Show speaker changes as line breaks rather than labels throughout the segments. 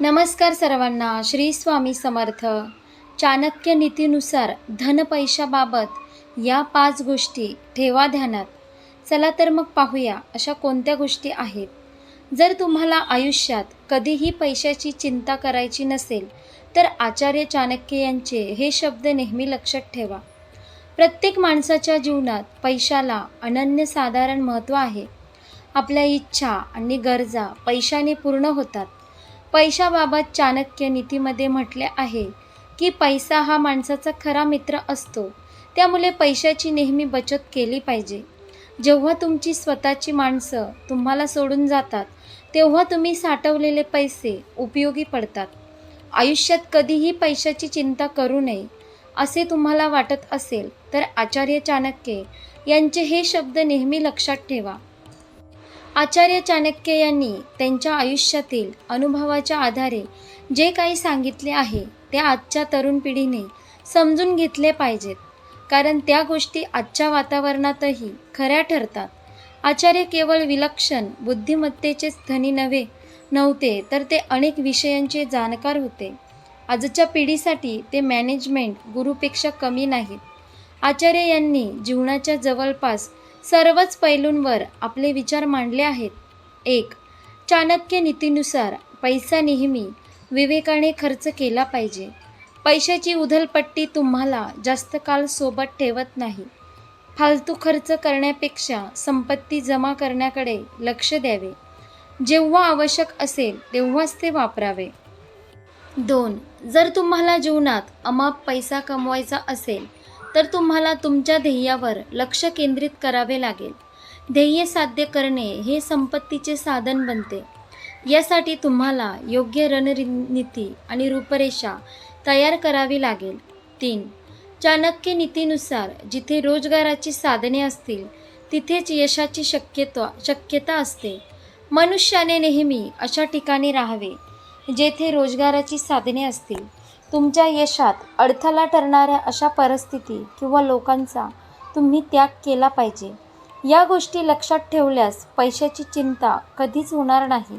नमस्कार सर्वांना श्री स्वामी समर्थ. चाणक्य नीतीनुसार धन पैशाबाबत या पाच गोष्टी ठेवा ध्यानात. चला तर मग पाहूया अशा कोणत्या गोष्टी आहेत. जर तुम्हाला आयुष्यात कधीही पैशाची चिंता करायची नसेल तर आचार्य चाणक्य यांचे हे शब्द नेहमी लक्षात ठेवा. प्रत्येक माणसाच्या जीवनात पैशाला अनन्यसाधारण महत्त्व आहे. आपल्या इच्छा आणि गरजा पैशाने पूर्ण होतात. पैशाबाबत चाणक्य नीतीमध्ये म्हटले आहे की पैसा हा माणसाचा खरा मित्र असतो. त्यामुळे पैशाची नेहमी बचत केली पाहिजे. जेव्हा तुमची स्वतःची माणसं तुम्हाला सोडून जातात तेव्हा तुम्ही साठवलेले पैसे उपयोगी पडतात. आयुष्यात कधीही पैशाची चिंता करू नये असे तुम्हाला वाटत असेल तर आचार्य चाणक्य यांचे हे शब्द नेहमी लक्षात ठेवा. आचार्य चाणक्य यांनी त्यांच्या आयुष्यातील अनुभवाच्या आधारे जे काही सांगितले आहे ते आजच्या तरुण पिढीने समजून घेतले पाहिजेत. कारण त्या गोष्टी आजच्या वातावरणातही खऱ्या ठरतात. आचार्य केवळ विलक्षण बुद्धिमत्तेचेच धनी नव्हे नव्हते तर ते अनेक विषयांचे जाणकार होते. आजच्या पिढीसाठी ते मॅनेजमेंट गुरुपेक्षा कमी नाहीत. आचार्य यांनी जीवनाच्या जवळपास सर्वच पैलूंवर आपले विचार मांडले आहेत. एक चाणक्य नीतीनुसार पैसा नेहमी विवेकाने खर्च केला पाहिजे. पैशाची उधलपट्टी तुम्हाला जास्त काळ सोबत ठेवत नाही. फालतू खर्च करण्यापेक्षा संपत्ती जमा करण्याकडे लक्ष द्यावे. जेव्हा आवश्यक असेल तेव्हाच ते वापरावे. दोन जर तुम्हाला जीवनात अमाप पैसा कमवायचा असेल तर तुम्हाला तुमच्या ध्येयावर लक्ष केंद्रित करावे लागेल. ध्येय साध्य करणे हे संपत्तीचे साधन बनते. यासाठी तुम्हाला योग्य रणनीती आणि रूपरेषा तयार करावी लागेल. तीन. चाणक्य नीतीनुसार जिथे रोजगाराची साधने असतील तिथेच यशाची शक्यता शक्यता असते. मनुष्याने नेहमी अशा ठिकाणी राहावे जेथे रोजगाराची साधने असतील. तुमच्या यशात अडथळा ठरणाऱ्या अशा परिस्थिती किंवा लोकांचा तुम्ही त्याग केला पाहिजे. या गोष्टी लक्षात ठेवल्यास पैशाची चिंता कधीच होणार नाही.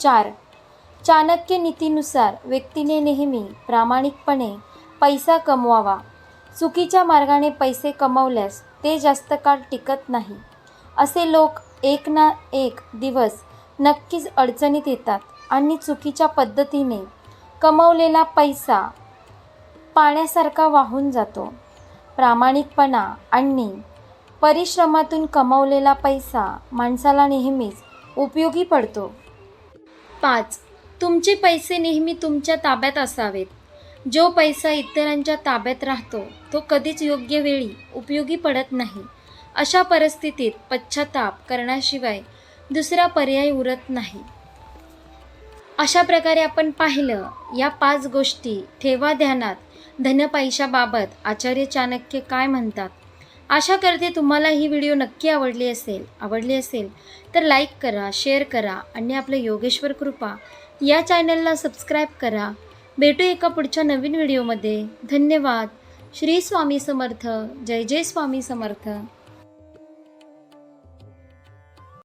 चार चाणक्य नीतीनुसार व्यक्तीने नेहमी प्रामाणिकपणे पैसा कमवावा. चुकीच्या मार्गाने पैसे कमवल्यास ते जास्त काळ टिकत नाही. असे लोक एक ना एक दिवस नक्कीच अडचणीत येतात आणि चुकीच्या पद्धतीने कमवलेला पैसा पाण्यासारखा वाहून जातो. प्रामाणिकपणा आणि परिश्रमातून कमवलेला पैसा माणसाला नेहमीच उपयोगी पडतो. पाच. तुमचे पैसे नेहमी तुमच्या ताब्यात असावेत. जो पैसा इतरांच्या ताब्यात राहतो तो कधीच योग्य वेळी उपयोगी पडत नाही. अशा परिस्थितीत पश्चाताप करण्याशिवाय दुसरा पर्याय उरत नाही. अशा प्रकारे आपण पाहिलं या पाच गोष्टी ठेवा ध्यानात. धनपैशाबाबत आचार्य चाणक्य काय म्हणतात? आशा करते तुम्हाला ही व्हिडिओ नक्की आवडली असेल आवडली असेल तर लाईक करा शेअर करा आणि आपलं योगेश्वर कृपा या चॅनलला सबस्क्राईब करा. भेटू एका पुढच्या नवीन व्हिडिओमध्ये. धन्यवाद. श्री स्वामी समर्थ. जय जय स्वामी समर्थ.